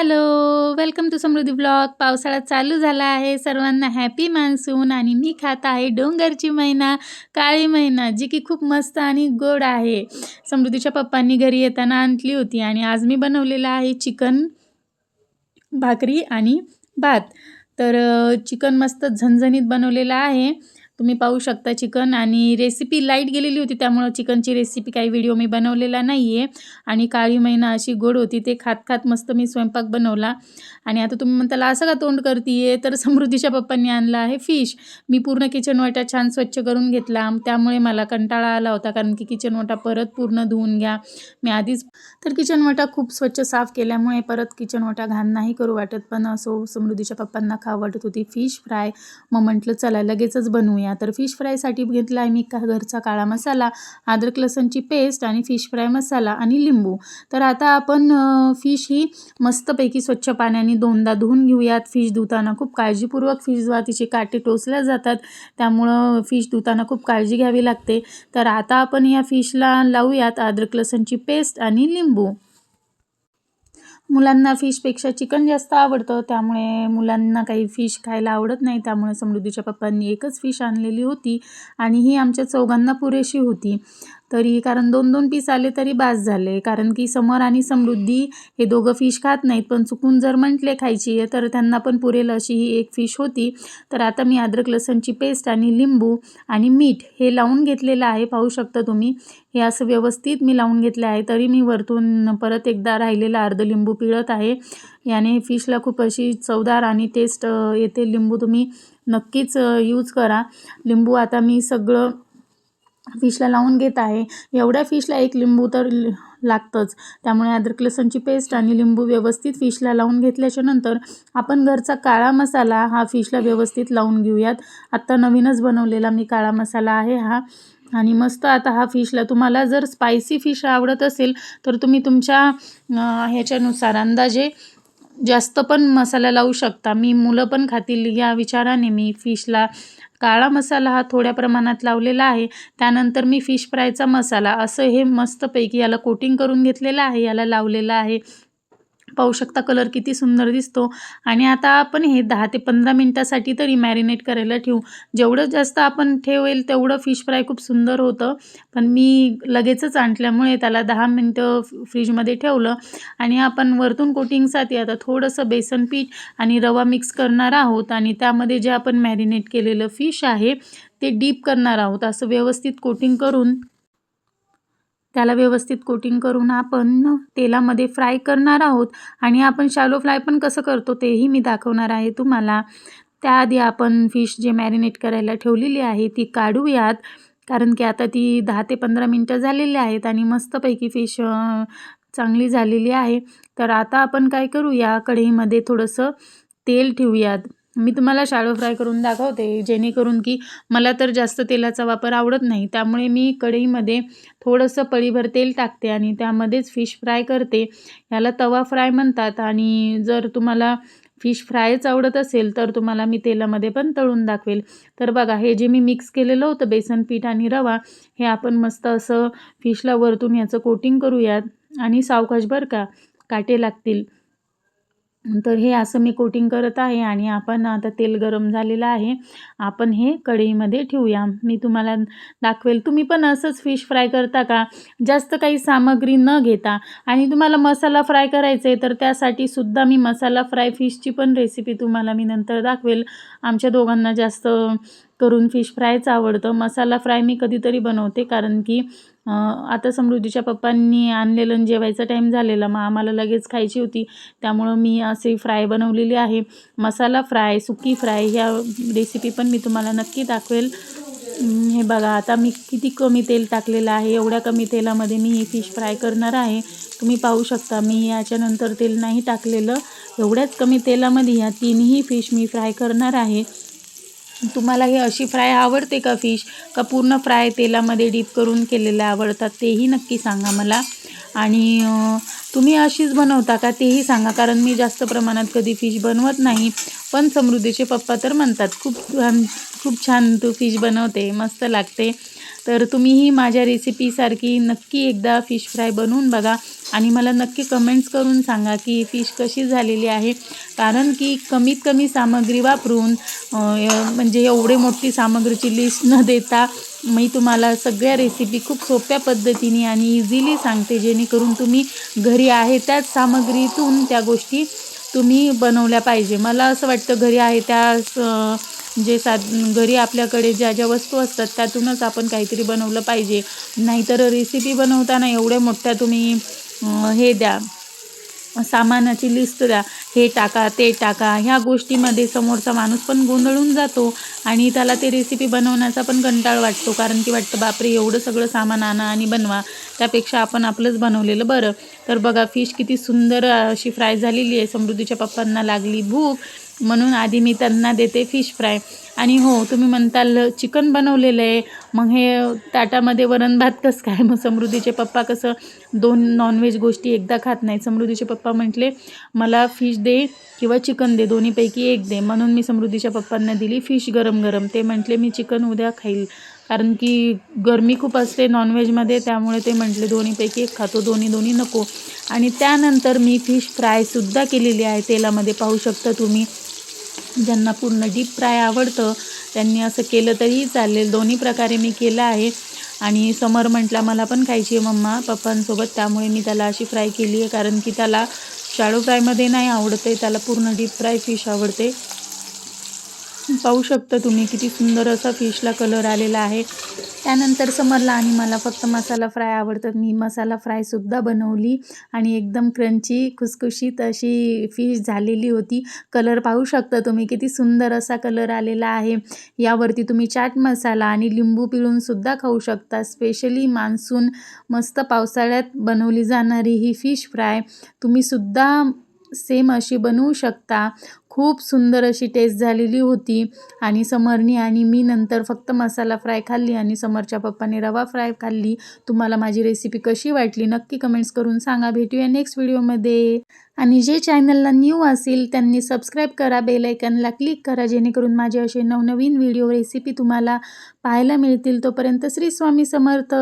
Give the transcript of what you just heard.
Hello welcome to Samruddhi blog. पावसाळा चालू झाला आहे. सर्वांना हॅपी मान्सून आणि मी खात आहे डोंगरची मैना काळी मैना जी की खूप मस्त आणि गोड आहे. समृद्धीच्या पप्पांनी घरी येताना आणली होती आणि आज मी बनवलेलं आहे चिकन भाकरी आणि भात. तर चिकन मस्त झणझणीत बनवलेलं आहे. तुम्ही पाहू शकता चिकन आणि रेसिपी लाइट गेलेली होती त्यामुळं चिकनची रेसिपी काही व्हिडिओ मी बनवलेला नाही आहे आणि काळी महिना अशी गोड होती ते खात खात मस्त मी स्वयंपाक बनवला. आणि आता तुम्ही म्हणताला असं का तोंड करते तर समृद्धीच्या पप्पांनी आणला आहे फिश मी पूर्ण किचन वाटा छान स्वच्छ करून घेतला. त्यामुळे मला कंटाळा आला होता कारण की किचन वाटा परत पूर्ण धुवून घ्या. मी आधीच तर किचन वाटा खूप स्वच्छ साफ केल्यामुळे परत किचन वाटा घाण नाही करू वाटत. पण असो समृद्धीच्या पप्पांना खा वाटत होती फिश फ्राय मग म्हटलं चला लगेचच बनवूया. तर फिश फ्रायसाठी घेतला आहे मी का घरचा काळा मसाला अद्रक लसणची पेस्ट आणि फिश फ्राय मसाला आणि लिंबू. तर आता आपण फिश ही मस्तपैकी स्वच्छ पाण्याने दोनदा धुवून घेऊयात. फिश धुताना खूप काळजीपूर्वक फिश धुवा तिचे काटे टोचल्या जातात. त्यामुळं फिश धुताना खूप काळजी घ्यावी लागते. तर आता आपण या फिशला लावूयात अद्रक लसणची पेस्ट आणि लिंबू. मुलांना फिशपेक्षा चिकन जास्त आवडतं त्यामुळे मुलांना काही फिश खायला आवडत नाही. त्यामुळे समृद्धीच्या पप्पांनी एकच फिश आणलेली होती आणि ही आमच्या चौघांना पुरेशी होती. तरी कारण दोन दोन पीस आले तरी बास झाले. कारण की समर आणि समृद्धी हे दोघं फिश खात नाहीत पण चुकून जर म्हटले खायची आहे तर त्यांना पण पुरेल अशी ही एक फिश होती. तर आता मी अद्रक लसणची पेस्ट आणि लिंबू आणि मीठ हे लावून घेतलेलं आहे. पाहू शकता तुम्ही हे असं व्यवस्थित मी लावून घेतले आहे. तरी मी वरतून परत एकदा राहिलेलं अर्ध लिंबू पिळत आहे. याने फिशला खूप अशी चवदार आणि टेस्ट येते. लिंबू तुम्ही नक्कीच यूज करा. लिंबू आता मी सगळं फिशला लावून घेत आहे. एवढ्या फिशला एक लिंबू तर लागतंच. त्यामुळे अद्रक लसणची पेस्ट आणि लिंबू व्यवस्थित फिशला लावून घेतल्याच्या नंतर आपण घरचा काळा मसाला हा फिशला व्यवस्थित लावून घेऊयात. आत्ता नवीनच बनवलेला मी काळा मसाला आहे हा. आणि मस्त आता हा फिशला तुम्हाला जर स्पायसी फिश आवडत असेल तर तुम्ही तुमच्या ह्याच्यानुसार अंदाजे जास्त पण मसाला लावू शकता. मी मुलं पण खातील या विचाराने मी फिशला काळा मसाला हा थोड्या प्रमाणात लावलेला आहे. त्यानंतर मी फिश फ्रायचा मसाला असं हे मस्तपैकी याला कोटिंग करून घेतलेलं आहे याला लावलेलं आहे. पाहू शकता कलर किती सुंदर दिसतो. आणि आता आपण हे दहा ते पंधरा मिनटासाठी तरी मॅरिनेट करायला ठेवू. जेवढं जास्त आपण ठेवेल तेवढं फिश फ्राय खूप सुंदर होतं. पण मी लगेचच आणल्यामुळे त्याला दहा मिनटं फ्रीजमध्ये ठेवलं. आणि आपण वरतून कोटिंगसाठी आता थोडंसं बेसन पीठ आणि रवा मिक्स करणार आहोत. आणि त्यामध्ये जे आपण मॅरिनेट केलेलं फिश आहे ते डीप करणार आहोत. असं व्यवस्थित कोटिंग करून त्याला व्यवस्थित कोटिंग करून आपण तेलामध्ये फ्राय करणार आहोत. आणि आपण शॅलो फ्राय पण कसं करतो तेही मी दाखवणार आहे तुम्हाला. त्याआधी आपण फिश जे मॅरिनेट करायला ठेवलेली आहे ती काढूयात. कारण की आता ती दहा ते पंधरा मिनटं झालेली आहेत आणि मस्तपैकी फिश चांगली झालेली आहे. तर आता आपण काय करूया? कढईमध्ये थोडंसं तेल ठेवूयात. मी तुम्हाला शॅलो फ्राय करून दाखवते जेणेकरून की मला तर जास्त तेलाचा वापर आवडत नाही. त्यामुळे मी कढईमध्ये थोडंसं पळीभर तेल टाकते आणि त्यामध्येच फिश फ्राय करते. याला तवा फ्राय म्हणतात आणि जर तुम्हाला फिश फ्रायच आवडत असेल तर तुम्हाला मी तेलामध्ये पण तळून दाखवेल. तर बघा हे जे मी मिक्स केलेलं होतं बेसन पीठ आणि रवा हे आपण मस्त असं फिशला वरतून याचं कोटिंग करूयात आणि सावकाश बरं का काटे लागतील. तर हे असं मी कोटिंग करत आहे आणि आपण आता तेल गरम झालेलं आहे. आपण हे कढईमध्ये ठेवूया. मी तुम्हाला दाखवेल. तुम्ही पण असंच फिश फ्राय करता का? जास्त काही सामग्री न घेता. आणि तुम्हाला मसाला फ्राय करायचं आहे तर त्यासाठी सुद्धा मी मसाला फ्राय फिशची पण रेसिपी तुम्हाला मी नंतर दाखवेल. आमच्या दोघांना जास्त करून फिश फ्रायच आवडतं. मसाला फ्राय मी कधीतरी बनवते कारण की आता समृद्धीच्या पप्पांनी आणलेलं जेवायचा टाईम झालेला मग आम्हाला लगेच खायची होती. त्यामुळं मी असे फ्राय बनवलेली आहे. मसाला फ्राय सुकी फ्राय ह्या रेसिपी पण मी तुम्हाला नक्की दाखवेल. हे बघा आता मी किती कमी तेल टाकलेलं आहे. एवढ्या कमी तेलामध्ये मी ही फिश फ्राय करणार आहे. तुम्ही पाहू शकता मी याच्यानंतर तेल नाही टाकलेलं. एवढ्याच कमी तेलामध्ये ह्या तीनही फिश मी फ्राय करणार आहे. तुम्हाला ही अशी फ्राय आवडते का फिश? का पूर्ण फ्राय तेलामध्ये डीप करून केलेल्या आवडतात तेही नक्की सांगा मला. आणि तुम्ही अशीच बनवता का? तेही सांगा कारण मी जास्त प्रमाणात कधी फिश बनवत नाही. पण समृद्धीचे पप्पा तर म्हणतात खूप छान खूप छान तू फिश बनवते मस्त लागते. तर तुम्हीही माझ्या रेसिपीसारखी नक्की एकदा फिश फ्राय बनवून बघा आणि मला नक्की कमेंट्स करून सांगा की फिश कशी झालेली आहे. कारण की कमीत कमी सामग्री वापरून म्हणजे एवढे मोठी सामग्रीची लिस्ट न देता मी तुम्हाला सगळ्या रेसिपी खूप सोप्या पद्धतीने आणि इझिली सांगते जेणेकरून तुम्ही घरी आहे त्याच सामग्रीतून त्या गोष्टी तुम्ही बनवल्या पाहिजे. मला असं वाटतं घरी आहे त्या जे म्हणजे साध घरी आपल्याकडे ज्या ज्या वस्तू असतात त्यातूनच आपण काहीतरी बनवलं पाहिजे. नाहीतर रेसिपी बनवताना एवढ्या मोठ्या तुम्ही हे द्या. सामानाची लिस्ट द्या. हे टाका ते टाका. ह्या गोष्टीमध्ये समोरचा माणूस पण गोंधळून जातो आणि त्याला ते रेसिपी बनवण्याचा पण कंटाळ वाटतो. कारण की वाटतं बापरे एवढं सगळं सामान आणा आणि बनवा. त्यापेक्षा आपण आपलंच बनवलेलं बरं. तर बघा फिश किती सुंदर अशी फ्राय झालेली आहे. समृद्धीच्या पप्पांना लागली भूक. म्हणून आधी मी त्यांना देते फिश फ्राय आणि हो तुम्ही म्हणताल चिकन बनवलेलं आहे. मग हे ताटामध्ये वरण भात कसं काय? मग समृद्धीचे पप्पा कसं दोन नॉनव्हेज गोष्टी एकदा खात नाही समृद्धीचे पप्पा म्हटले मला फिश दे किंवा चिकन दे दोन्हीपैकी एक दे. म्हणून मी समृद्धीच्या पप्पांना दिली फिश गरम गरम ते म्हटले मी चिकन उद्या खाईल. कारण की गरमी खूप असते नॉनव्हेजमध्ये त्यामुळे ते म्हटले दोन्हीपैकी एक खातो दोन्ही दोन्ही नको. आणि त्यानंतर मी फिश फ्रायसुद्धा केलेली आहे तेलामध्ये. पाहू शकता तुम्ही ज्यांना पूर्ण डीप फ्राय आवडतं त्यांनी असं केलं तरीही चालेल. दोन्ही प्रकारे मी केलं आहे. आणि समर म्हटला मला पण खायची आहे मम्मा पप्पांसोबत. त्यामुळे मी त्याला अशी फ्राय केली आहे कारण की त्याला शॅडो फ्रायमध्ये नाही आवडत आहे त्याला पूर्ण डीप फ्राय फिश आवडते. पाहू शकता तुम्ही किती सुंदर असा फिशला कलर आलेला आहे. त्यानंतर समरला आणि मला फक्त मसाला फ्राय आवडतात. मी मसाला फ्रायसुद्धा बनवली आणि एकदम क्रंची खुसखुशीत अशी फिश झालेली होती. कलर पाहू शकता तुम्ही किती सुंदर असा कलर आलेला आहे. यावरती तुम्ही चाट मसाला आणि लिंबू पिळूनसुद्धा खाऊ शकता. स्पेशली मान्सून मस्त पावसाळ्यात बनवली जाणारी ही फिश फ्राय. तुम्हीसुद्धा सेम अशी बनवू शकता. खूप सुंदर अशी टेस्ट झालेली होती. आणि समरनी आणि मी नंतर फक्त मसाला फ्राय खाल्ली आणि समरच्या पप्पाने रवा फ्राय खाल्ली. तुम्हाला माझी रेसिपी कशी वाटली नक्की कमेंट्स करून सांगा. भेटूया नेक्स्ट व्हिडिओमध्ये आणि जे चॅनलला न्यू असेल त्यांनी सबस्क्राईब करा बेलायकनला क्लिक करा जेणेकरून माझे असे नवनवीन व्हिडिओ रेसिपी तुम्हाला पाहायला मिळतील. तोपर्यंत श्री स्वामी समर्थ.